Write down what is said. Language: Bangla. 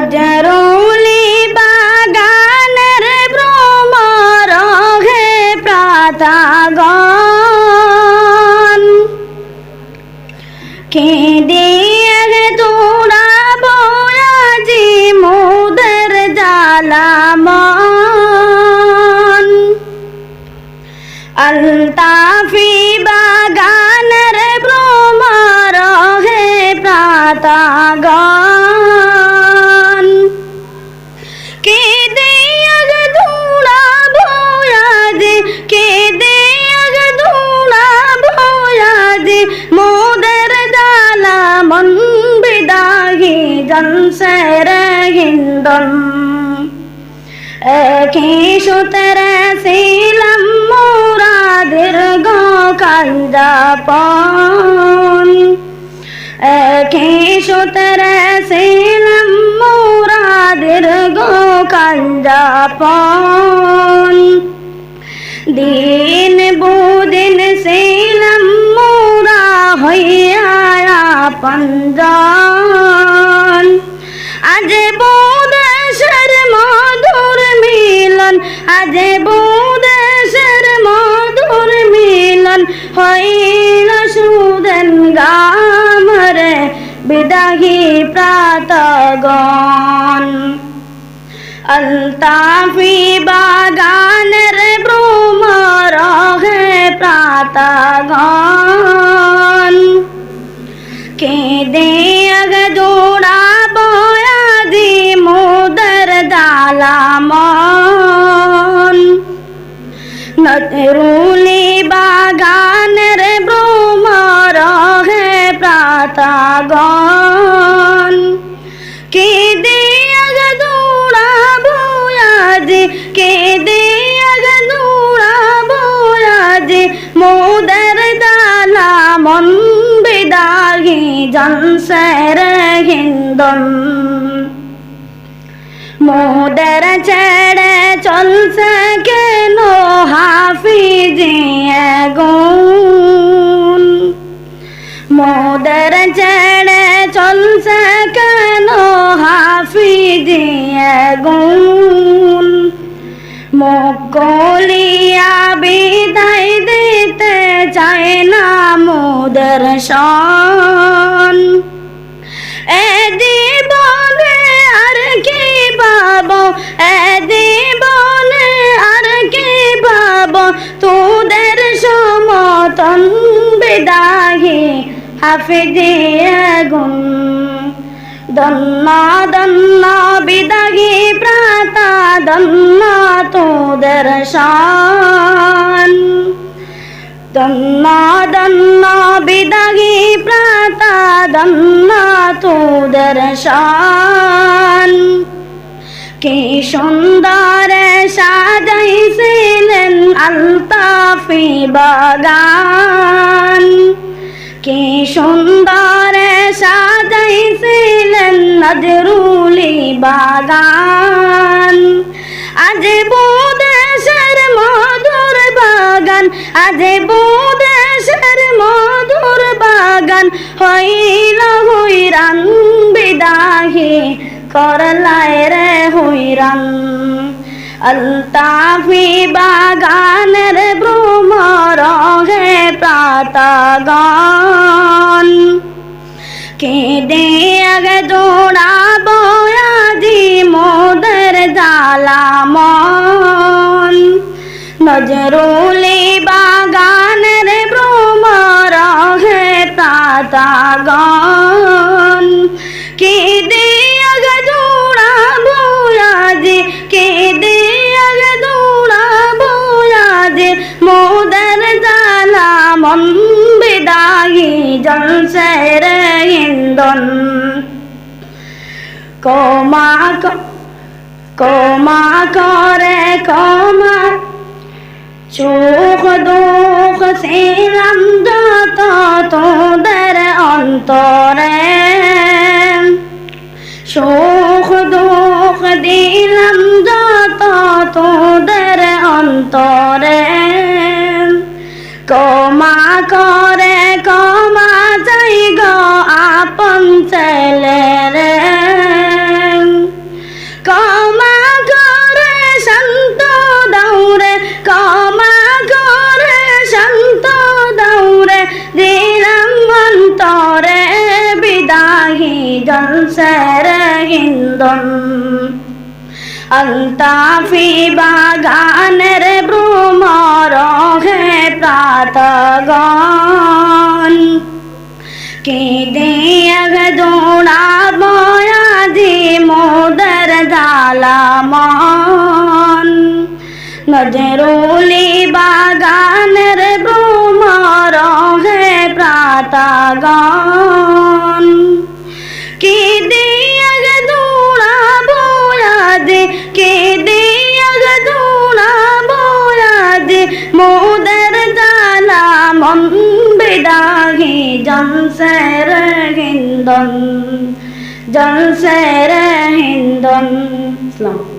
নজরুলি বাগানের ভ্রমর হে প্রাতাগণ। কেঁদে হিন্দন একই সূত্রে ছিলাম মোরা দীর্ঘ কাঞ্জাপন একই সূত্রে ছিলাম মোরা দীর্ঘ কাঞ্জাপন বিদাহি প্রাতগণ। আলতাফি বাগানের ভ্রমর হে প্রাতগণ। কেঁদে আগ প্রাতগণ কেঁদে আগ জোড়া বয়াজি কেঁদে আগ জোড়া বয়াজি মোদর দালামন বিদাগি জনসের হিন্দন মোদর ছেড়ে চলছে কেন হাফিজি গুণ মোদর ছেড়ে চলছে কেন হাফিজি গুণ? মকলিয়া বিদায় দিতে চায় না মোদর সন এ জীবনে আর কি পাবো? হাফিজে গুণ দন্ন দন্ন বিদাহি প্রাতা দন্ন তোদের শান। দন্ন দন্ন বিদাগি প্রাতা দন্ন তোদের শান। কি সুন্দর সাজাইছিলেন আলতাফি বাগান। কি সুন্দর সাজাইছিলেন নজরুলি বাগান আজ বুদেশের মধুর বাগান আজ বুদেশের মধুর বাগান হইল হইরান বিদাহি করলায় রে হইরান আলতাফি বাগানের ভ্রমর হে প্রাতাগণ কেঁদে আগে দৌড়া বয়াজি মোদের জালামন নজরুলি বাগানের ভ্রমর হে প্রাতাগণ কেঁদে আগে দৌড়া বয়াজি কেঁদে আগে দৌড়া বয়াজি মোদের জালামন ইন্দন কমা কমা করে কমা চোখ দুঃখ ছিলাম যত তোদের অন্তরে সুখ দুঃখ দিলাম যত তোদের অন্তরে কমা করে হিন্দন আলতাফি বাগানের ভ্রমর হে প্রাতগণ। কে দেয়গ দোড়া বয়াদি মোদর জালামন নজরুলি বাগানের ভ্রমর হে প্রাতগণ। কে দেয়গ দোড়া বয়াদি কে দেয়গ দোড়া বয়াদি মোদর জালামন বিদাহি জলসের হিন্দন জলসের হিন্দন। ইসলাম।